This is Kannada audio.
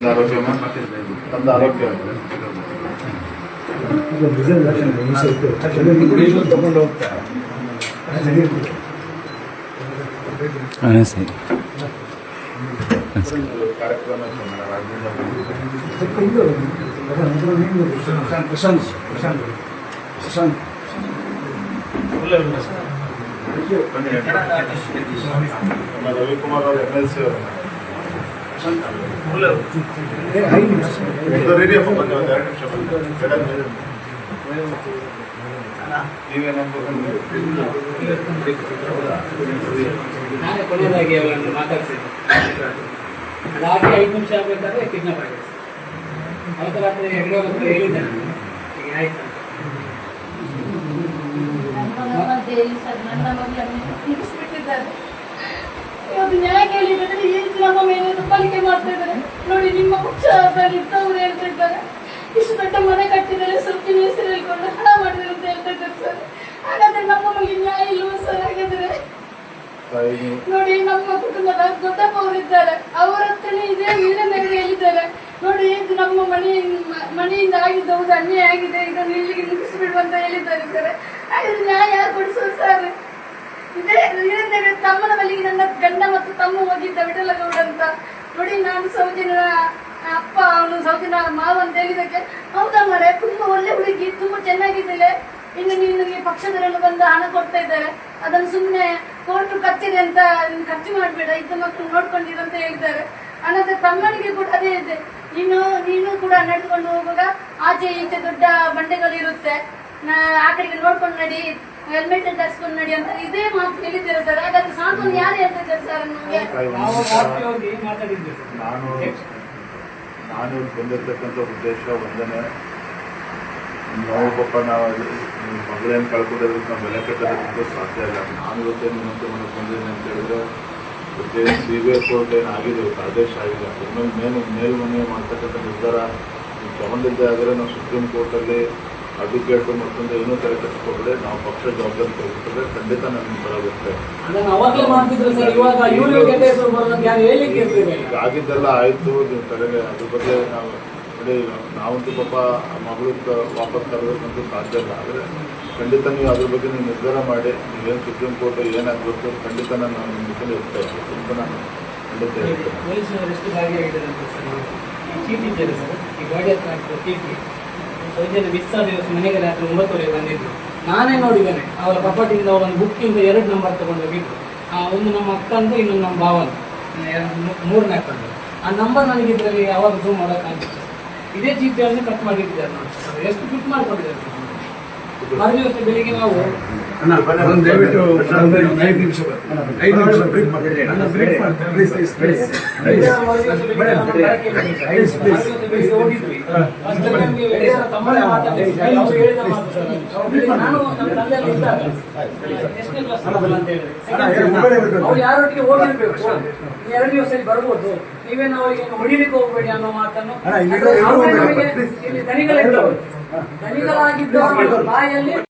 ಆರೋಗ್ಯಮ್ಮ ನಮ್ದು ಆರೋಗ್ಯ ತಗೊಂಡು ಹೋಗ್ತಾರೆ ಹಾಂ ಸರಿ ಕಾರ್ಯಕ್ರಮ ರಾಜ್ಯದಿಂದ ಬಂದಿದೆ. ಪ್ರಶಾಂತ್ ಪ್ರಶಾಂತ್ ಪ್ರಶಾಂತ್ ಬನ್ನಿ. ನಮ್ಮ ರವಿಕುಮಾರ್ ಅವರು ಎಮ್ ಎಲ್ ಸಿ ಅವರು ನಾನೇ ಕೊನೆಯದಾಗಿ ಅವರನ್ನು ಮಾತಾಡ್ಸಿದ್ದೆ ಅದಾಗಿ ಐದು ನಿಮಿಷ ಆಗಬೇಕಾದ್ರೆ ಕಿಡ್ನಾಪ್ ಆಗಿದೆ. ಅವತ್ತು ರಾತ್ರಿ ಎರಡು ಹತ್ರ ಹೇಳಿದ್ದೆ ಹೀಗೆ ಆಯ್ತು. ನನ್ನ ಮಗಳನ್ನು ಮುಗಿಸ್ಬಿಟ್ಟಿದ್ದಾರೆ ಇವತ್ತು ನ್ಯಾಯ ಕೇಳಿದ್ರೆ ನಮ್ಮ ಮೇಲೆ ಪಾಲಿಕೆ ಮಾಡ್ತಾ ಇದ್ದಾರೆ. ನೋಡಿ, ನಿಮ್ಮ ಪಕ್ಷದಲ್ಲಿ ಇದ್ದವರು ಹೇಳ್ತಾ ಇದ್ದಾರೆ. ಇಷ್ಟು ದೊಡ್ಡ ಮನೆ ಕಟ್ಟಿದರೆ ಸ್ವಲ್ಪ ಹೆಸರು ಹೇಳ್ಕೊಂಡು ಹಣ ಮಾಡಿದ್ದಾರೆ ಅಂತ ಹೇಳ್ತಾ ಇದ್ದಾರೆ ಸರ್. ಹಾಗಾದ್ರೆ ನಮ್ಮ ಮನೆಗೆ ನ್ಯಾಯ ಇಲ್ವ ಸರ್? ಹಾಗಾದ್ರೆ? ನೋಡಿ, ನಮ್ಮ ಕುಟುಂಬದ ದೊಡ್ಡಪ್ಪ ಅವರಿದ್ದಾರೆ ಅವರ ಹತ್ರನೇ ಇದೇ ವೀರನಗರ ಹೇಳಿದ್ದಾರೆ. ನೋಡಿ, ಇದು ನಮ್ಮ ಮನೆ ಮನೆಯಿಂದ ಆಗಿದ್ದ ಒಂದು ಅನ್ಯಾಯ ಆಗಿದೆ. ಇದನ್ನು ಇಲ್ಲಿಗೆ ಮುಗಿಸ್ಬಿಡುವಂತ ಹೇಳಿದ್ದಾರೆ ಸರ್. ಹಾಗಾದ್ರೆ ನ್ಯಾಯ ಯಾರು ಕೊಡಿಸೋದು ಸರ್? ಇದೇ ತಮ್ಮನ ಬಳಿಗೆ ನನ್ನ ಗಂಡ ಮತ್ತು ತಮ್ಮ ಹೋಗಿದ್ದ ವಿಠಲಗೌಡ ಅಂತ ನೋಡಿ ನಾನು ಸೌಜನ ಅಪ್ಪ, ಅವನು ಸೌಜನ ಮಾವ ಅಂತ ಹೇಳಿದಕ್ಕೆ ಹೌದಾ ಮರೆ, ತುಂಬಾ ಒಳ್ಳೆ ಹುಡುಗಿ, ತುಂಬಾ ಚೆನ್ನಾಗಿದ್ದಾಳೆ. ಇನ್ನು ನಿನಗೆ ಪಕ್ಷದವರೆಲ್ಲ ಬಂದು ಹಣ ಕೊಡ್ತಾ ಇದ್ದಾರೆ. ಅದನ್ನು ಸುಮ್ಮನೆ ಕೋರ್ಟು ಕಚ್ಚಿದೆ ಅಂತ ನೀನು ಖರ್ಚು ಮಾಡಬೇಡ, ಇದ್ದ ಮಕ್ಕಳು ನೋಡ್ಕೊಂಡಿರು ಅಂತ ಹೇಳಿದ್ದಾರೆ. ಅನ್ನದ ತಮ್ಮನಿಗೆ ಕೂಡ ಅದೇ ಇದೆ. ಇನ್ನು ನೀನು ಕೂಡ ನಡ್ಕೊಂಡು ಹೋಗುವಾಗ ಆಚೆ ಈಚೆ ದೊಡ್ಡ ಬಂಡೆಗಳು ಇರುತ್ತೆ ಆ ಕಡೆಗೆ ನೋಡ್ಕೊಂಡು ನಡಿ. ಹೆಲ್ಮೆಟ್ ಧರಿಸ್ಕೊಂಡು ನಡಿ ಅಂತ ಇದೇ ಮಾತು ಹೇಳಿದ್ದೀರಾ ಸರ್. ಹಾಗಾದ್ರೆ ಸಾಂತ್ವನ ಯಾರು ಹೇಳ್ತಿದ್ದಾರೆ ಸರ್ ನಮಗೆ ನಾನು ನಾನು ಬಂದಿರ್ತಕ್ಕಂಥ ಉದ್ದೇಶ ಒಂದನೇ ನಾವು ಪಾಪ ನಾವು ಮಗಳೇನು ಕಳ್ಕೊಡೋದಕ್ಕೆ ನಾವು ಬೆಲೆ ಕಟ್ಟೋದಕ್ಕೆ ಸಾಧ್ಯ ಇಲ್ಲ. ನಾನು ಇವತ್ತೇನು ವಿನಂತಿ ಮಾಡಕ್ಕೆ ಬಂದಿದ್ದೀನಿ ಅಂತ ಹೇಳಿದ್ರೆ ಇವತ್ತೇ ಸಿ ಬಿ ಐ ಕೋರ್ಟ್ ಏನು ಆಗಿದೆ ಇವತ್ತು ಆದೇಶ ಆಗಿದೆ. ಇನ್ನೊಂದು ಮೇಲೆ ಮೇಲ್ಮನೆ ಮಾಡ್ತಕ್ಕಂಥ ನಿರ್ಧಾರ ತಗೊಂಡಿದ್ದೆ ಆದರೆ ನಾವು ಸುಪ್ರೀಂ ಕೋರ್ಟಲ್ಲಿ ಅಡ್ವೊಕೇಟು ಮತ್ತೊಂದು ಏನೂ ತಲೆ ಕಟ್ಟಿಸ್ಕೊಬೇಡಿ ನಾವು ಪಕ್ಷ ಜವಾಬ್ದಾರಿ ತೆಗೆದುಕೊಂಡ್ರೆ ಖಂಡಿತ ನನ್ನ ಪರ ಬರ್ತೇವೆ ಈಗ ಆಗಿದ್ದೆಲ್ಲ ಆಯಿತು ನೀವು ತಲೆಗೆ ಅದ್ರ ಬಗ್ಗೆ ನಾವು ನೋಡಿ ನಾವಂತೂ ಪಾಪ ಮಗಳು ವಾಪಸ್ ತರಬೇಕಂತೂ ಸಾಧ್ಯ ಇಲ್ಲ. ಆದರೆ ಖಂಡಿತ ನೀವು ಅದ್ರ ಬಗ್ಗೆ ನೀವು ನಿರ್ಧಾರ ಮಾಡಿ ನೀವೇನು ಸುಪ್ರೀಂ ಕೋರ್ಟ್ ಏನಾಗಬೇಕು ಖಂಡಿತ ನಾನು ನಿಮ್ಮ ಜೊತೆ ಇದ್ದೀನಿ ಅಂತ ನಾನು ಖಂಡಿತ ಹೇಳ್ತೇನೆ ಸೌಜನ್ಯ ಮಿಸ್ ಆದ ದಿವಸ ಮನೆಗೆ ರಾತ್ರಿ ಒಂಬತ್ತುವರೆಗೆ ಬಂದಿದ್ರು. ನಾನೇ ನೋಡಿದ್ದೇನೆ, ಅವರ ಕಪಾಟಿಂದ ಅವರೊಂದು ಬುಕ್ಕಿಂದ ಎರಡು ನಂಬರ್ ತಗೊಂಡು ಹೋಗಿದ್ರು ಆ ಒಂದು ನಮ್ಮ ಅಕ್ಕಂದು, ಇನ್ನೊಂದು ನಮ್ಮ ಭಾವನ ಮೂರನೇ ಅಕ್ಕಂದು. ಆ ನಂಬರ್ ನನಗೆ ಇದರಲ್ಲಿ ಯಾವಾಗ ಝೂಮ್ ಮಾಡೋಕ್ಕಾಗಿತ್ತು ಇದೇ ಚೀಟಿಯನ್ನು ಕಟ್ ಮಾಡಿಟ್ಟಿದ್ದಾರೆ ನೋಡಿ. ಎಷ್ಟು ಫಿಟ್ ಮಾಡ್ಕೊಂಡಿದ್ದಾರೆ ಬೆಳಿಗ್ಗೆ ನಾವು ದಯವಿಟ್ಟು ಐದು ನಿಮಿಷ. ಐದು ನಿಮಿಷ ಬ್ರೇಕ್ ಯಾರೊಟ್ಟಿಗೆ ಹೋಗಿರ್ಬೇಕು ಎರಡು ದಿವಸ ಬರ್ಬೋದು ನೀವೇನು ಅವರಿಗೆ ಹೊಡಿಲಿಕ್ಕೆ ಹೋಗ್ಬೇಡಿ ಅನ್ನೋ ಮಾತನ್ನು ಇಲ್ಲಿ ದನಿಗಳಿದ್ದವರು ದನಿಗಳಾಗಿದ್ದವರು ಬಾಯಲ್ಲಿ